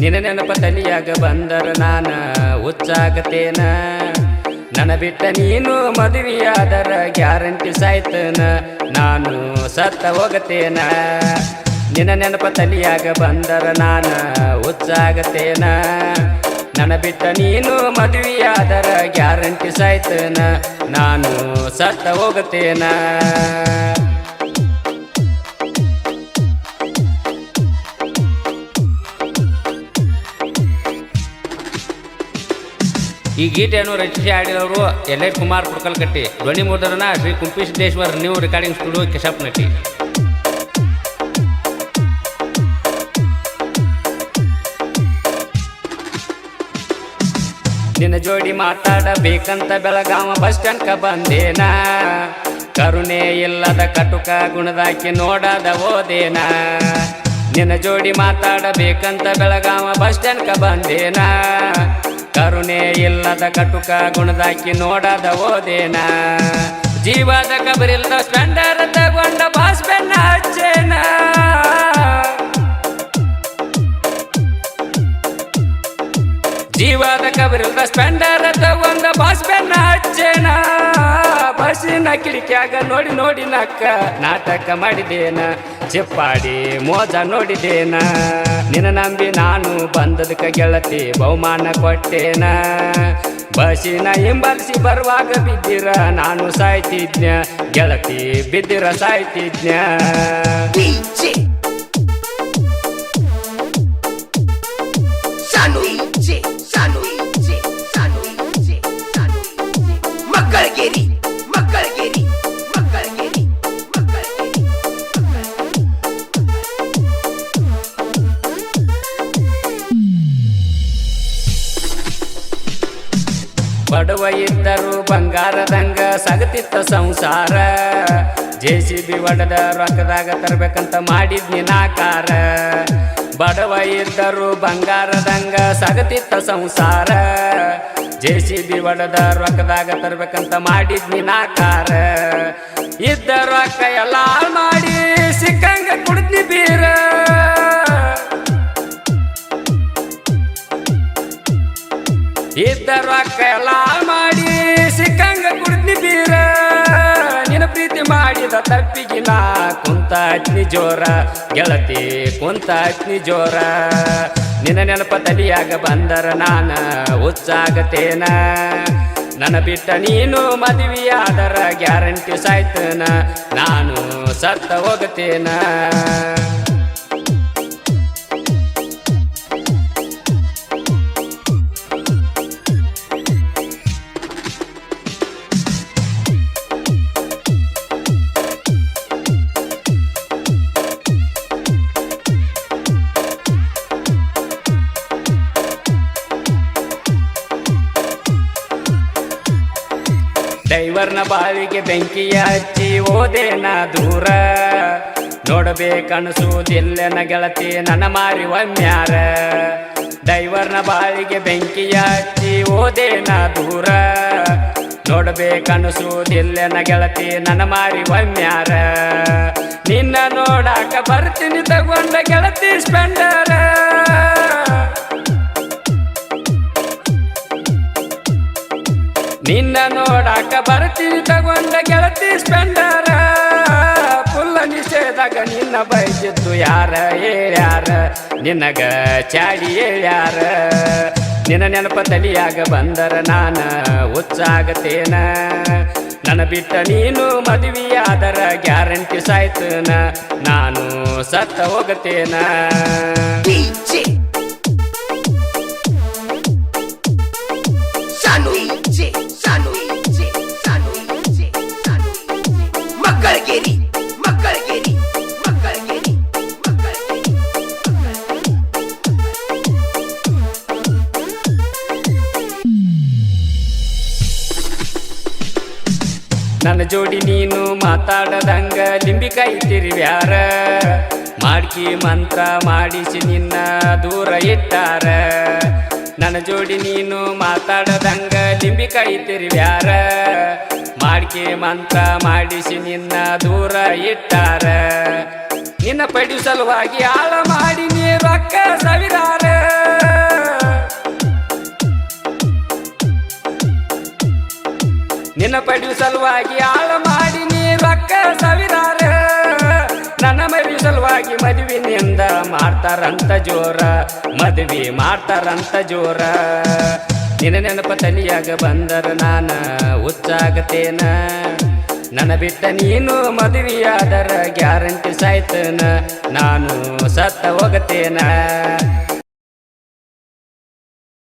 ನಿನ್ನ ನೆನಪ ತಲಿಯಾಗ ಬಂದರು ನಾನ ಹುಚ್ಚಾಗತೇನ. ನನ್ನ ಬಿಟ್ಟ ನೀನು ಮದುವೆಯಾದರ ಗ್ಯಾರಂಟಿ ಸಾಯ್ತನ. ನಾನು ಸತ್ತ ಹೋಗತೇನ. ನಿನ್ನ ನೆನಪ ತಲಿಯಾಗ ಬಂದರ ನಾನ ಹುಚ್ಚಾಗತೇನ. ನನ್ನ ಬಿಟ್ಟ ನೀನು ಮದುವೆಯಾದರ ಗ್ಯಾರಂಟಿ ಸಾಯ್ತನ. ನಾನು ಸತ್ತ ಹೋಗತೇನ. ಈ ಗೀತೆಯನ್ನು ರಚಿಸಿ ಆಡಿದವರು ಎಲ್ ಐ ಕುಮಾರ್ ಕುಡಕಲ್ಕಟ್ಟಿ, ಧ್ವನಿ ಮುದ್ರಣ Shri Kumpisiddeshwar new recording studio ಕೆಶಪ್ ನಟಿ ನಿನ್ನ ಜೋಡಿ ಮಾತಾಡಬೇಕಂತ ಬೆಳಗಾವ ಬಸ್ ಸ್ಟ್ಯಾಂಡ್ಕ ಬಂದೇನ? ಕರುಣೆ ಇಲ್ಲದ ಕಟುಕ ಗುಣದಾಕಿ ನೋಡದ ಓದೇನ ನಿನ್ನ ಜೋಡಿ ಮಾತಾಡಬೇಕಂತ ಬೆಳಗಾವ ಬಸ್ ಸ್ಟ್ಯಾಂಡ್ಕ ಬಂದೇನ? ಕರುಣೆ ಇಲ್ಲದ ಕಟುಕ ಗುಣದಾಕಿ ನೋಡದ ಓದೇನ. ಜೀವದ ಕಬರಿಲ್ಲದ ಸ್ಪೆಂಡರ್ ತಗೊಂಡ ಬಾಸ್ ಬೆನ್ನ ಹಚ್ಚೇನ. ಜೀವದ ಕಬರಿಲ್ಲದ ಸ್ಪೆಂಡರ್ ಒಂದ ಬಾಸ್ ಬೆನ್ನ ಹಚ್ಚೇನ? ಬಸ್ಸಿನ ಕಿಡಿಕ್ಯಾಗ ನೋಡಿ ನೋಡಿ ನಕ್ಕ ನಾಟಕ ಮಾಡಿದೇನ? ಚಿಪ್ಪಾಡಿ ಮೋಜ ನೋಡಿದೇನ? ನಿನ್ನ ನಂಬಿ ನಾನು ಬಂದದಕ್ಕ ಗೆಳತಿ ಬಹುಮಾನ ಕೊಟ್ಟೇನ? ಬಸ್ಸಿನ ಹಿಂಬಲಿಸಿ ಬರುವಾಗ ಬಿದ್ದಿರ, ನಾನು ಸಾಯ್ತಿದ್ನ ಗೆಳತಿ ಬಿದ್ದಿರ ಸಾಯ್ತಿದ್ನ ಬಡವ ಇದ್ದರು ಬಂಗಾರದಂಗ ಸಗತಿತ್ತ ಸಂಸಾರ. ಜೆ ಸಿ ಬಿ ಒಡೆದ ರೊಕ್ಕದಾಗ ತರ್ಬೇಕಂತ ಮಾಡಿದ್ನಿ ನಾಕಾರ. ಬಡವ ಇದ್ದರು ಬಂಗಾರದಂಗ ಸಗತಿತ್ತ ಸಂಸಾರ. ಜೆ ಸಿ ಬಿ ಒಡೆದ ರೊಕ್ಕದಾಗ ತರ್ಬೇಕಂತ ಮಾಡಿದ್ನಿ ನಾಕಾರ. ಇದ್ದ ರೊಕ್ಕ ಎಲ್ಲ ಮಾಡಿ ಸಿಕ್ಕಂಗ ಕುಡಿದ್ನಿ ಬೀರ. ಇದ್ದ ರೊಕ್ಕ ಎಲ್ಲ ಮಾಡಿ ಸಿಕ್ಕಂಗ ಕುಡ್ದ್ನಿ ಬೀರ. ನಿನ್ನ ಪ್ರೀತಿ ಮಾಡಿದ ತಪ್ಪಿಗೆ ನಾ ಕುಂತ ಅಗ್ನಿ ಜೋರ, ಗೆಳತಿ ಕುಂತ ಅಗ್ನಿ ಜೋರ. ನಿನ್ನ ನೆನಪ ತಲಿಯಾಗ ಬಂದರ ನಾನ ಹುಚ್ಚಾಗತೇನ ನನ ಬಿಟ್ಟ ನೀನು ಮದುವೆಯಾದರ ಗ್ಯಾರಂಟಿ ಸಾಯ್ತನ. ನಾನು ಸತ್ತ ಹೋಗತೇನ. ಡೈವರ್ನ ಬಾವಿಗೆ ಬೆಂಕಿಯ ಹಚ್ಚಿ ಓದೇನ ದೂರ. ನೋಡಬೇಕನ್ಸುವುದಿಲ್ಲೆನ ಗೆಳತಿ ನನ್ನ ಮಾರಿ ಒಮ್ಮ್ಯಾರ ಡೈವರ್ನ ಬಾವಿಗೆ ಬೆಂಕಿಯ ಹಚ್ಚಿ ಓದೇನ ದೂರ. ನೋಡಬೇಕನ್ಸುವುದಿಲ್ಲೆನ ಗೆಳತಿ ನನ್ನ ಮಾರಿ ಒಮ್ಮ್ಯಾರ ನಿನ್ನ ನೋಡಾಕ ಬರ್ತೀನಿ ತಗೊಂಡ ಗೆಳತಿ ಸ್ಪೆಂಡರ. ನಿನ್ನ ನೋಡಾಕ ಬರ್ತೀನಿ ತಗೊಂಡ ಗೆಳತಿ ಸ್ಪೆಂಡರ ಫುಲ್ಲ ನಿಷೇಧಾಗ ನಿನ್ನ ಬಯಸಿದ್ದು ಯಾರ ಹೇಳ್ಯಾರ ನಿನಗ ಚಾಡಿ ಹೇಳ್ಯಾರ ನಿನ್ನ ನೆನಪ ತಲಿಯಾಗ ಬಂದರ ನಾನ, ಹುಚ್ಚಾಗತೇನ? ನನ್ನ ಬಿಟ್ಟ ನೀನು ಮದುವೆಯಾದರ ಗ್ಯಾರಂಟಿ ಸಾಯ್ತನ? ನಾನು ಸತ್ತ ಹೋಗತೇನ? ನನ್ನ ಜೋಡಿ ನೀನು ಮಾತಾಡದಂಗ ಲಿಂಬಿಕಾಯಿ ತಿರುವ್ಯಾರ. ಮಾಡ್ಕಿ ಮಂತ್ರ ಮಾಡಿಸಿ ನಿನ್ನ ದೂರ ಇಟ್ಟಾರ. ನನ್ನ ಜೋಡಿ ನೀನು ಮಾತಾಡದಂಗ ಲಿಂಬಿಕಾಯಿ ತಿರುವ್ಯಾರ. ಮಾಡ್ಕಿ ಮಂತ್ರ ಮಾಡಿಸಿ ನಿನ್ನ ದೂರ ಇಟ್ಟಾರ. ನಿನ್ನ ಪಡಿ ಸಲುವಾಗಿ ಆಳ ಮಾಡಿ ಸಲುವಾಗಿ ಆಳ ಮಾಡಿ ನೀ ರೊಕ್ಕ ಸಾವಿರಾರ ನನ್ನ ಮದುವೆ ಸಲುವಾಗಿ ಮದುವಿನಿಂದ ಮಾಡ್ತಾರಂತ ಜೋರ, ಮದುವೆ ಮಾಡ್ತಾರಂತ ಜೋರ. ನಿನ್ನ ನೆನಪ ತಲಿಯಾಗ ಬಂದರ ನಾನ ಹುಚ್ಚಾಗತೇನ. ನನ್ನ ಬಿಟ್ಟ ನೀನು ಮದುವೆಯಾದರ ಗ್ಯಾರಂಟಿ ಸಾಯ್ತನ. ನಾನು ಸತ್ತ ಹೋಗತೇನ.